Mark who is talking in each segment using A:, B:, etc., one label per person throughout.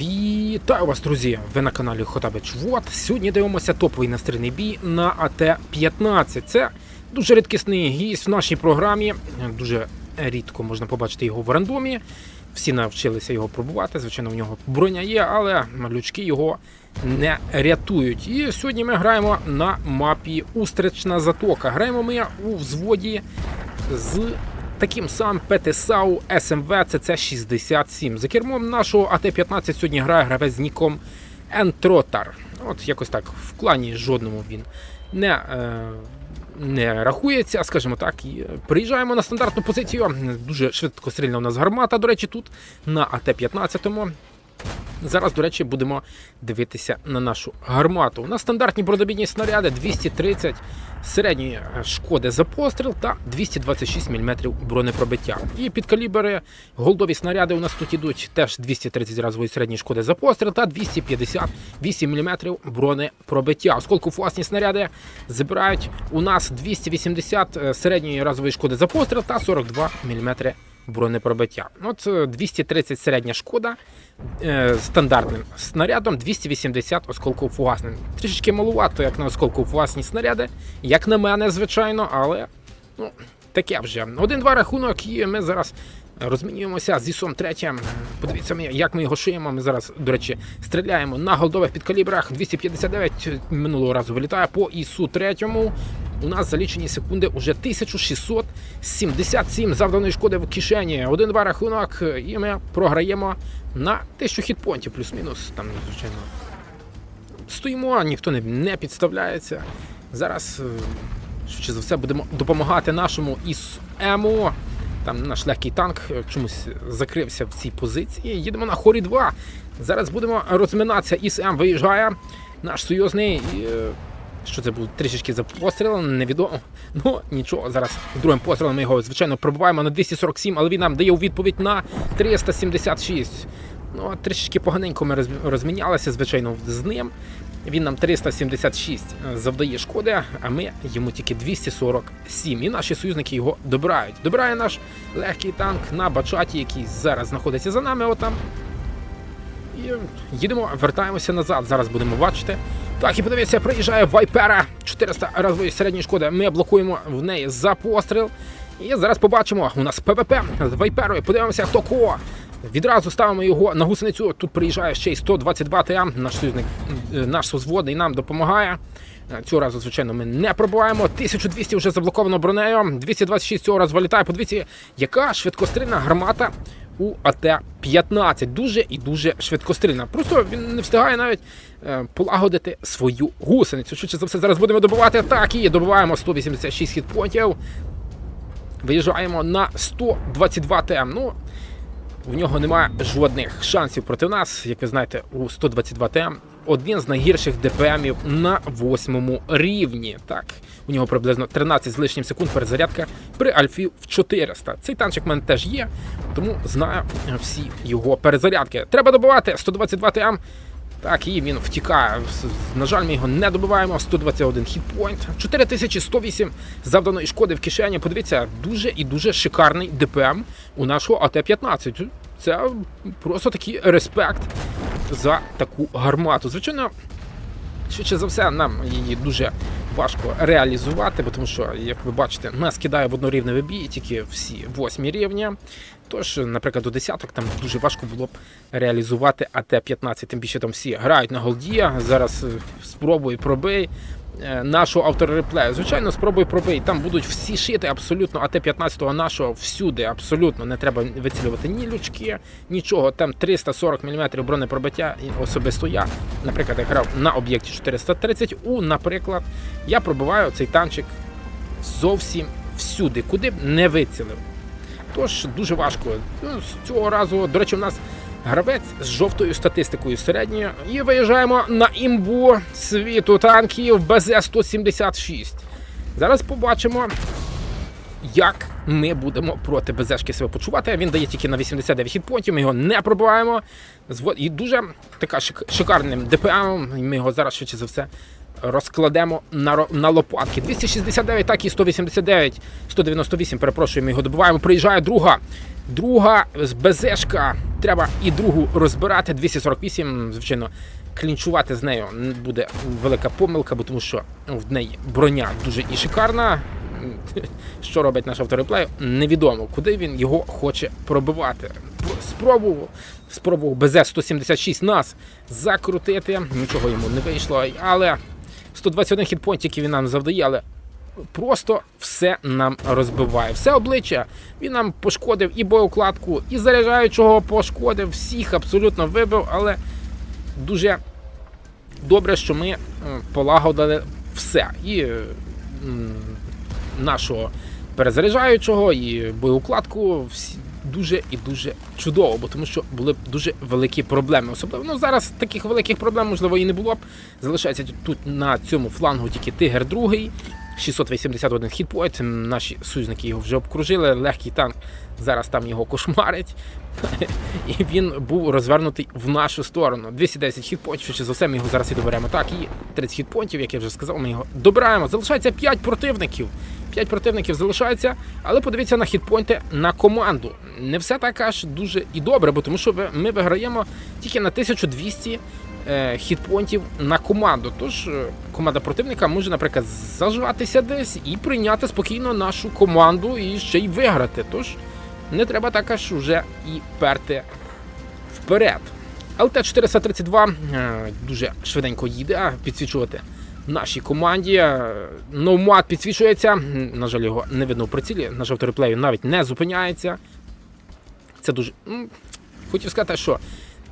A: Вітаю вас, друзі! Ви на каналі Хотабич Вот. Сьогодні дивимося топовий настрільний бій на АТ-15. Це дуже рідкісний гість в нашій програмі. Дуже рідко можна побачити його в рандомі. Всі навчилися його пробувати. Звичайно, в нього броня є, але малючки його не рятують. І сьогодні ми граємо на мапі Устрична затока. Граємо ми у взводі з таким самим ПТСАУ СМВ ЦЦ-67. За кермом нашого АТ-15 сьогодні грає гравець з ніком Ентротар. От якось так в клані жодному він не, е, не рахується, скажімо так. І приїжджаємо на стандартну позицію. Дуже швидко стрільна у нас гармата, до речі, тут на АТ-15. Зараз, до речі, будемо дивитися на нашу гармату. У нас стандартні бродобійні снаряди 230 середньої е, шкоди за постріл та 226 мм бронепробиття. І під калібри голдові снаряди у нас тут ідуть теж 230 разової середньої шкоди за постріл та 258 мм бронепробиття. Оскільки власні снаряди забирають у нас 280 е, середньої разової шкоди за постріл та 42 мм бронепробиття. От е, 230 середня шкода е, стандартним снарядом 280 осколково-фугасним. Трішечки малувато, як на осколково-фугасні снаряди, як на мене, звичайно, але ну, таке вже. Один-два рахунок, і ми зараз розмінюємося з ІСом третім. Подивіться, ми, як ми його шиємо. Ми зараз, до речі, стріляємо на голдових підкалібрах. 259 минулого разу вилітає по ІСу третьому. У нас за лічені секунди уже 1677 завданої шкоди в кишені. Один-два рахунок, і ми програємо на 1000 хітпонтів, плюс-мінус. Там, звичайно, стоїмо, ніхто не, не підставляється. Зараз, е, швидше за все, будемо допомагати нашому ІС-ему. Там наш легкий танк е, чомусь закрився в цій позиції. Їдемо на хорі 2. Зараз будемо розминатися. ІС-М виїжджає. Наш союзний. Е, що це був трішечки за пострілом, невідомо. Ну нічого, зараз другим пострілом ми його, звичайно, пробиваємо на 247, але він нам дає у відповідь на 376. Ну, трішечки поганенько ми розмінялися, звичайно, з ним. Він нам 376 завдає шкоди, а ми йому тільки 247. І наші союзники його добирають. Добирає наш легкий танк на бачаті, який зараз знаходиться за нами. Отам. І їдемо, вертаємося назад. Зараз будемо бачити. Так, і подивіться, приїжджає Вайпера 400 разової середньої шкоди. Ми блокуємо в неї за постріл. І зараз побачимо, у нас ПВП з Вайперою. Подивимося, хто кого. Відразу ставимо його на гусеницю. Тут приїжджає ще й 122 ТМ. Наш союзник, е, наш созводний нам допомагає. Е, Цього разу, звичайно, ми не пробуваємо. 1200 вже заблоковано бронею. 226 цього разу вилітає. Подивіться, яка швидкострільна гармата у АТ-15. Дуже і дуже швидкострільна. Просто він не встигає навіть е, полагодити свою гусеницю. Швидше за все, зараз будемо добивати. Так, і добиваємо 186 хітпонтів. Виїжджаємо на 122 ТМ. Ну, в нього немає жодних шансів проти нас. Як ви знаєте, у 122 ТМ один з найгірших ДПМів на восьмому рівні. Так, у нього приблизно 13 з лишнім секунд перезарядка при альфі в 400. Цей танчик в мене теж є, тому знаю всі його перезарядки. Треба добивати 122 ТМ. Так, і він втікає. На жаль, ми його не добиваємо. 121 хітпойнт. 4108 завданої шкоди в кишені. Подивіться, дуже і дуже шикарний ДПМ у нашого АТ-15. Це просто такий респект за таку гармату. Звичайно, швидше за все, нам її дуже важко реалізувати, бо тому що, як ви бачите, нас кидає в однорівневий бій тільки всі восьмі рівня. Тож, наприклад, до десяток там дуже важко було б реалізувати АТ-15, тим більше там всі грають на голді. Зараз е, спробуй пробий нашого автореплею. Звичайно, спробуй пробий. Там будуть всі шити абсолютно АТ-15 нашого всюди. Абсолютно не треба вицілювати ні лючки, нічого. Там 340 мм бронепробиття. Особисто я, наприклад, я грав на об'єкті 430 У, наприклад, я пробиваю цей танчик зовсім всюди, куди б не вицілив. Тож дуже важко. Ну, з цього разу, до речі, у нас гравець з жовтою статистикою середньою. І виїжджаємо на імбу світу танків БЗ-176. Зараз побачимо, як ми будемо проти БЗшки себе почувати. Він дає тільки на 89 хітпонтів, ми його не пробиваємо. І дуже така шикарним ДПМом. Ми його зараз швидше за все розкладемо на, на лопатки. 269, так і 189, 198, перепрошую, ми його добиваємо. Приїжджає друга. Друга з БЗшка. Треба і другу розбирати. 248, звичайно, клінчувати з нею буде велика помилка, бо тому що в неї броня дуже і шикарна. Що робить наш автореплей, невідомо, куди він його хоче пробивати. Спробував, спробував БЗ-176 нас закрутити. Нічого йому не вийшло, але 121 хітпонт, який він нам завдає, але просто все нам розбиває. Все обличчя він нам пошкодив і боєукладку, і заряджаючого пошкодив, всіх абсолютно вибив, але дуже добре, що ми е, полагодили все. І е, нашого перезаряджаючого, і боєукладку всі дуже і дуже чудово, бо тому що були б дуже великі проблеми. Особливо ну зараз таких великих проблем можливо і не було б. Залишається тут на цьому флангу тільки Тигр другий. 681 хітпойнт. Наші союзники його вже обкружили. Легкий танк зараз там його кошмарить. І він був розвернутий в нашу сторону. 210 хітпойнтів, швидше за все, ми його зараз і доберемо. Так, і 30 хітпойнтів, як я вже сказав, ми його добираємо. Залишається 5 противників. 5 противників залишається, але подивіться на хітпойнти на команду. Не все так аж дуже і добре, бо тому що ми виграємо тільки на 1200 е, хітпонтів на команду. Тож е, команда противника може, наприклад, зажатися десь і прийняти спокійно нашу команду і ще й виграти. Тож не треба так аж уже і перти вперед. ЛТ-432 е, дуже швиденько їде підсвічувати нашій команді. Е, Ноумат підсвічується. На жаль, його не видно в прицілі. Наш автореплею навіть не зупиняється. Це дуже. Хотів сказати, що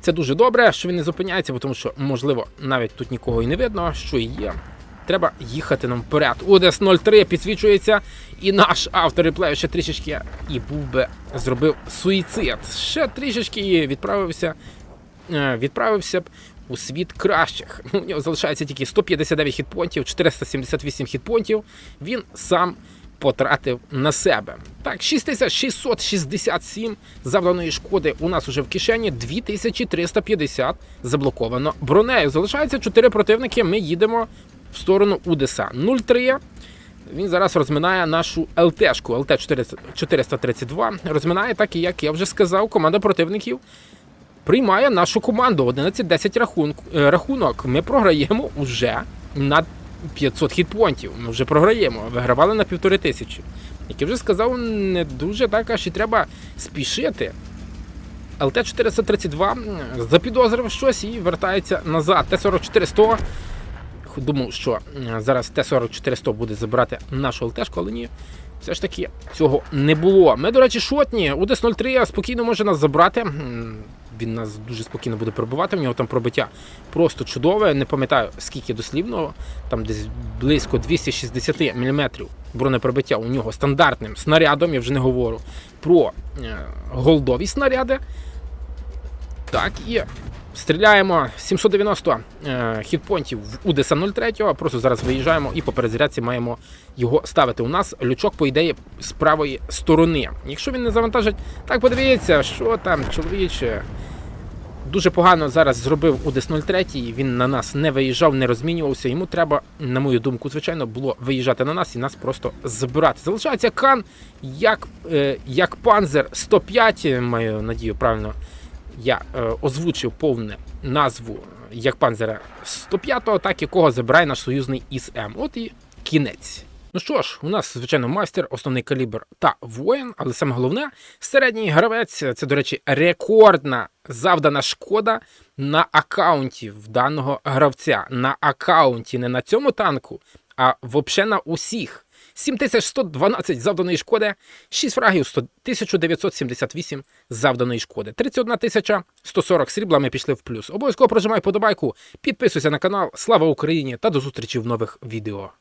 A: це дуже добре, що він не зупиняється, тому що, можливо, навіть тут нікого і не видно, що є. Треба їхати нам вперед. УДС 03 підсвічується, і наш автор реплею ще трішечки і був би зробив суїцид. Ще трішечки і відправився, е, відправився б у світ кращих. У нього залишається тільки 159 хітпонтів, 478 хітпонтів. Він сам потратив на себе. Так, 6667 завданої шкоди у нас уже в кишені, 2350 заблоковано бронею. Залишається 4 противники. Ми їдемо в сторону Удеса. 0-3. Він зараз розминає нашу ЛТшку, ЛТ 432. Розминає так, і як я вже сказав, команда противників приймає нашу команду. 11-10 рахунок, е, рахунок. Ми програємо уже на 500 хітпонтів. Ми вже програємо. Вигравали на півтори тисячі. Як я вже сказав, не дуже так аж і треба спішити. ЛТ-432 запідозрив щось і вертається назад. Т-44-100. Думав, що зараз Т-44-100 буде забирати нашу ЛТшку, але ні. Все ж таки цього не було. Ми, до речі, шотні. УДС-03 спокійно може нас забрати. Він нас дуже спокійно буде пробивати. В нього там пробиття просто чудове. Не пам'ятаю скільки дослівно, там десь близько 260 мм бронепробиття у нього стандартним снарядом. Я вже не говорю про е, голдові снаряди. Так, і стріляємо 790 е, хітпонтів в УДСа 03. Просто зараз виїжджаємо і по перезарядці маємо його ставити. У нас лючок, по ідеї, з правої сторони. Якщо він не завантажить, так подивіться, що там чоловіче. Дуже погано зараз зробив УДС 03, він на нас не виїжджав, не розмінювався. Йому треба, на мою думку, звичайно, було виїжджати на нас і нас просто забирати. Залишається кан як, е, як панзер 105, маю надію, правильно я е, озвучив повне назву як панзера 105-го, так якого забирає наш союзний ІСМ. От і кінець. Ну що ж, у нас, звичайно, майстер, основний калібр та воїн, але саме головне, середній гравець це, до речі, рекордна завдана шкода на аккаунті в даного гравця. На аккаунті, не на цьому танку, а взагалі на усіх. 7112 завданої шкоди, 6 фрагів, 100 1978 завданої шкоди. 31 тисяча 140 срібла ми пішли в плюс. Обов'язково прожимай подобайку, підписуйся на канал. Слава Україні та до зустрічі в нових відео.